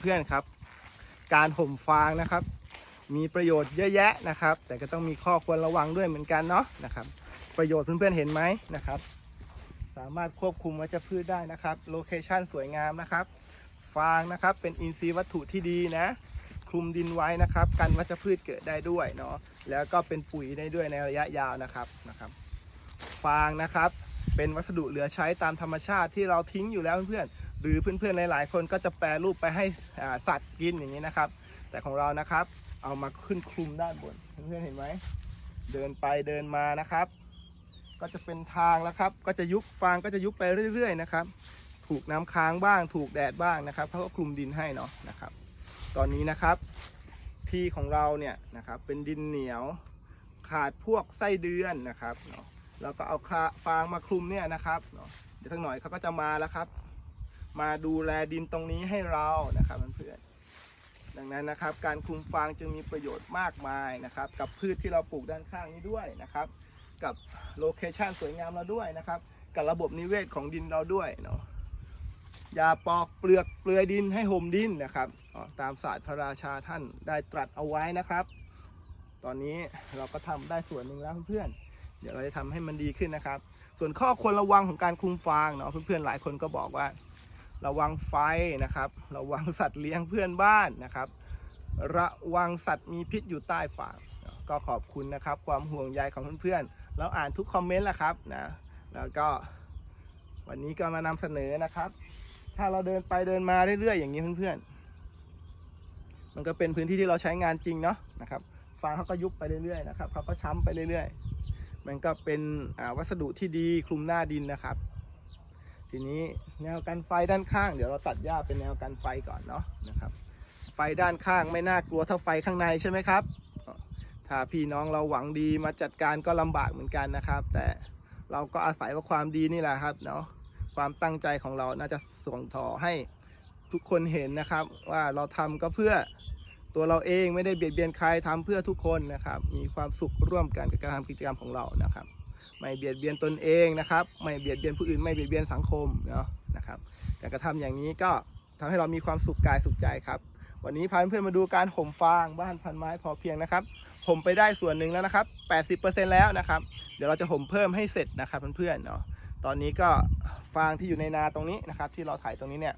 เพื่อนๆครับ การห่มฟางนะครับ มีประโยชน์เยอะแยะนะครับ แต่ก็ต้องมีข้อควรระวังด้วยเหมือนกันเนาะนะครับ ประโยชน์เพื่อนๆเห็นไหมนะครับ สามารถควบคุมวัชพืชได้นะครับโลเคชันสวยงามนะครับฟางนะครับเป็นอินทรีย์วัตถุที่ดีนะคลุมดินไว้นะครับกันวัชพืชเกิดได้ด้วยเนาะแล้วก็เป็นปุ๋ยได้ด้วยในระยะยาวนะครับนะครับ ฟางนะครับ เป็นวัสดุเหลือใช้ตามธรรมชาติที่เราทิ้งอยู่แล้วเพื่อนๆ หรือเพื่อนๆหลายๆคนก็จะแปรรูปไปให้สัตว์กินอย่างนี้นะครับ แต่ของเรานะครับ เอามาขึ้นคลุมด้านบนเพื่อนๆเห็นไหมเดินไปเดินมานะครับ ก็จะเป็นทางแล้วครับ ก็จะยุบฟางก็จะยุบไปเรื่อย ๆ นะครับ ถูกน้ำค้างบ้าง ถูกแดดบ้างนะครับเขาก็คลุมดินให้เนาะนะครับ ตอนนี้นะครับที่ของเราเนี่ยนะครับเป็นดินเหนียวขาดพวกไส้เดือนนะครับเนาะแล้วก็เอาคลาฟางมาคลุมเนี่ยนะครับเนาะเดี๋ยวสักหน่อยเขาก็จะมาแล้วครับ มาดูแลดินตรงนี้ให้เรานะครับเพื่อนๆดังนั้นนะครับ การคุมฟางจึงมีประโยชน์มากมายนะครับ กับพืชที่เราปลูกด้านข้างนี้ด้วยนะครับ กับโลเคชันสวยงามเราด้วยนะครับ กับระบบนิเวศของดินเราด้วยเนาะอย่าปอกเปลือกเปลือยดินให้ห่มดินนะครับอ๋อตามศาสตร์พระราชาท่านได้ตรัสเอาไว้นะครับ ตอนนี้เราก็ทำได้ส่วนหนึ่งแล้วเพื่อนๆเดี๋ยวเราจะทำให้มันดีขึ้นนะครับ ส่วนข้อควรระวังของการคุมฟางเนาะเพื่อนๆหลายคนก็บอกว่า ระวังไฟนะครับ ระวังสัตว์เลี้ยงเพื่อนบ้านนะครับ ระวังสัตว์มีพิษอยู่ใต้ฟาก็ขอบคุณนะครับ ความห่วงใยของเพื่อนๆเราอ่านทุกคอมเมนต์แหละครับนะแล้วก็วันนี้ก็มานำเสนอนะครับ ถ้าเราเดินไปเดินมาเรื่อยๆ อย่างนี้เพื่อนๆ มันก็เป็นพื้นที่ที่เราใช้งานจริงเนาะนะครับฟางเขาก็ยุบไปเรื่อยๆนะครับเขาก็ช้ำไปเรื่อยๆ มันก็เป็นวัสดุที่ดีคลุมหน้าดินนะครับ ทีนี้แนวกันไฟด้านข้าง เดี๋ยวเราตัดหญ้าเป็นแนวกันไฟก่อนเนาะนะครับ ไฟด้านข้างไม่น่ากลัวเท่าไฟข้างในใช่ไหมครับ ถ้าพี่น้องเราหวังดีมาจัดการก็ลำบากเหมือนกันนะครับ แต่เราก็อาศัยว่าความดีนี่แหละครับเนาะความตั้งใจของเราน่าจะส่งต่อให้ทุกคนเห็นนะครับ ว่าเราทำก็เพื่อตัวเราเองไม่ได้เบียดเบียนใครทำเพื่อทุกคนนะครับ มีความสุขร่วมกันกับการทำกิจกรรมของเรานะครับ ไม่เบียดเบียนตนเองนะครับ ไม่เบียดเบียนผู้อื่นไม่เบียดเบียนสังคมเนาะนะครับการกระทำอย่างนี้ก็ทำให้เรามีความสุขกายสุขใจครับ วันนี้พาเพื่อนๆมาดูการห่มฟางบ้านพันไม้พอเพียงนะครับห่มไปได้ส่วนหนึ่งแล้วนะครับ 80%แล้วนะครับ เดี๋ยวเราจะห่มเพิ่มให้เสร็จนะครับเพื่อนๆเนาะตอนนี้ก็ฟางที่อยู่ในนาตรงนี้นะครับ ที่เราถ่ายตรงนี้เนี่ย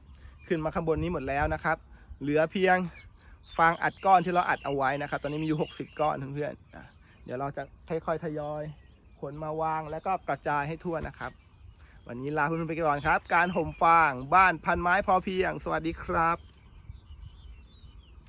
ขึ้นมาข้างบนนี้หมดแล้วนะครับ เหลือเพียงฟางอัดก้อนที่เราอัดเอาไว้นะครับ ตอนนี้มีอยู่ 60 ก้อนเพื่อนๆเดี๋ยวเราจะค่อยๆทยอย ขนมาวางแล้วก็กระจายให้ทั่วนะครับ วันนี้ลาคุณไปก่อนครับ การห่มฟางบ้านพันไม้พอเพียง สวัสดีครับ